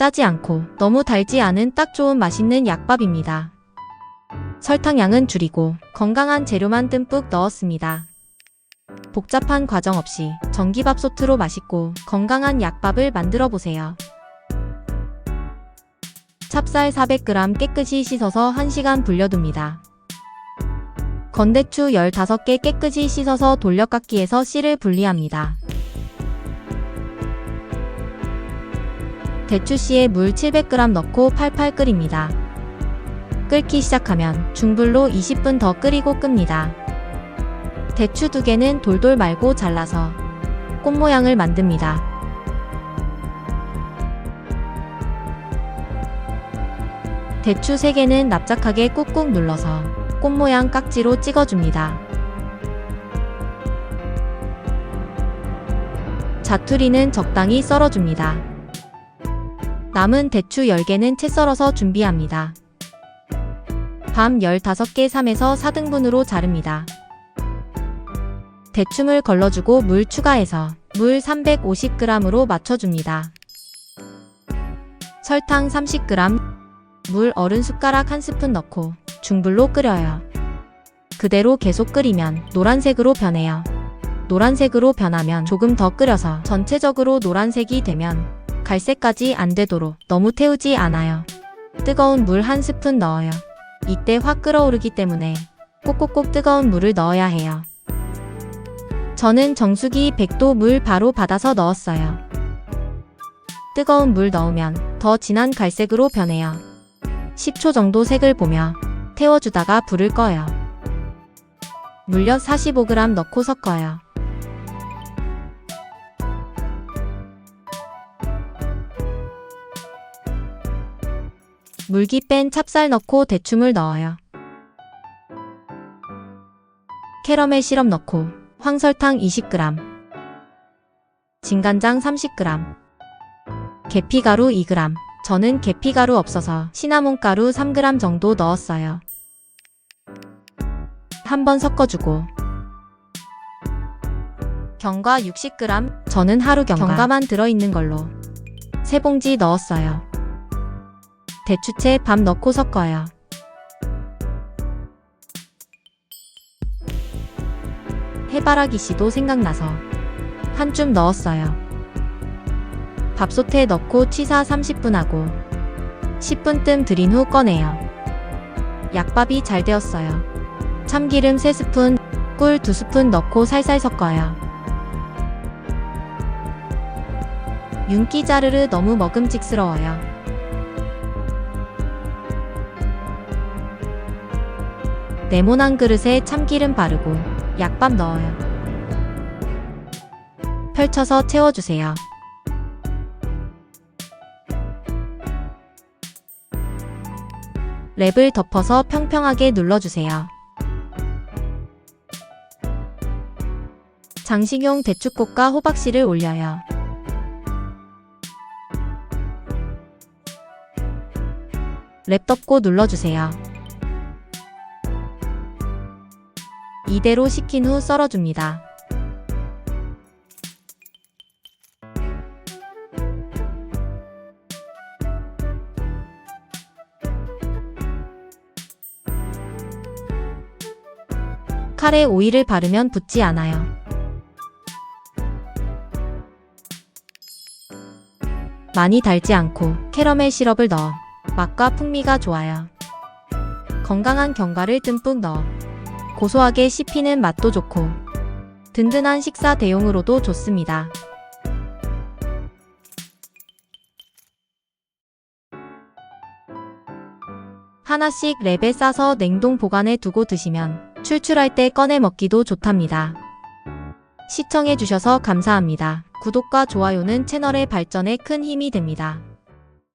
짜지 않고 너무 달지 않은 딱 좋은 맛있는 약밥입니다. 설탕 양은 줄이고 건강한 재료만 듬뿍 넣었습니다. 복잡한 과정 없이 전기밥솥으로 맛있고 건강한 약밥을 만들어 보세요. 찹쌀 400g 깨끗이 씻어서 1시간 불려둡니다. 건대추 15개 깨끗이 씻어서 돌려깎기해서 씨를 분리합니다. 대추씨에 물 700g 넣고 팔팔 끓입니다. 끓기 시작하면 중불로 20분 더 끓이고 끕니다. 대추 두 개는 돌돌 말고 잘라서 꽃 모양을 만듭니다. 대추 3개는 납작하게 꾹꾹 눌러서 꽃 모양 깍지로 찍어줍니다. 자투리는 적당히 썰어줍니다. 남은 대추 10개는 채 썰어서 준비합니다. 밤 15개 3에서 4등분으로 자릅니다. 대추물 걸러주고 물 추가해서 물 350g으로 맞춰줍니다. 설탕 30g, 물 어른 숟가락 한 스푼 넣고 중불로 끓여요. 그대로 계속 끓이면 노란색으로 변해요. 노란색으로 변하면 조금 더 끓여서 전체적으로 노란색이 되면 갈색까지 안 되도록 너무 태우지 않아요. 뜨거운 물 한 스푼 넣어요. 이때 확 끓어오르기 때문에 꼭꼭꼭 뜨거운 물을 넣어야 해요. 저는 정수기 100도 물 바로 받아서 넣었어요. 뜨거운 물 넣으면 더 진한 갈색으로 변해요. 10초 정도 색을 보며 태워주다가 불을 꺼요. 물엿 45g 넣고 섞어요. 물기 뺀 찹쌀 넣고 대추물 넣어요. 캐러멜 시럽 넣고 황설탕 20g, 진간장 30g, 계피가루 2g, 저는 계피가루 없어서 시나몬 가루 3g 정도 넣었어요. 한번 섞어주고 경과 60g, 저는 하루 경과, 경과만 들어있는 걸로 세 봉지 넣었어요. 대추채 밥 넣고 섞어요. 해바라기 씨도 생각나서 한 줌 넣었어요. 밥솥에 넣고 취사 30분 하고 10분 뜸 들인 후 꺼내요. 약밥이 잘 되었어요. 참기름 3스푼, 꿀 2스푼 넣고 살살 섞어요. 윤기 자르르 너무 먹음직스러워요. 네모난 그릇에 참기름 바르고 약밥 넣어요. 펼쳐서 채워주세요. 랩을 덮어서 평평하게 눌러주세요. 장식용 대추꽃과 호박씨를 올려요. 랩 덮고 눌러주세요. 이대로 식힌 후 썰어줍니다. 칼에 오일을 바르면 붙지 않아요. 많이 달지 않고 캐러멜 시럽을 넣어 맛과 풍미가 좋아요. 건강한 견과를 듬뿍 넣어 고소하게 씹히는 맛도 좋고 든든한 식사 대용으로도 좋습니다. 하나씩 랩에 싸서 냉동 보관해 두고 드시면 출출할 때 꺼내 먹기도 좋답니다. 시청해주셔서 감사합니다. 구독과 좋아요는 채널의 발전에 큰 힘이 됩니다.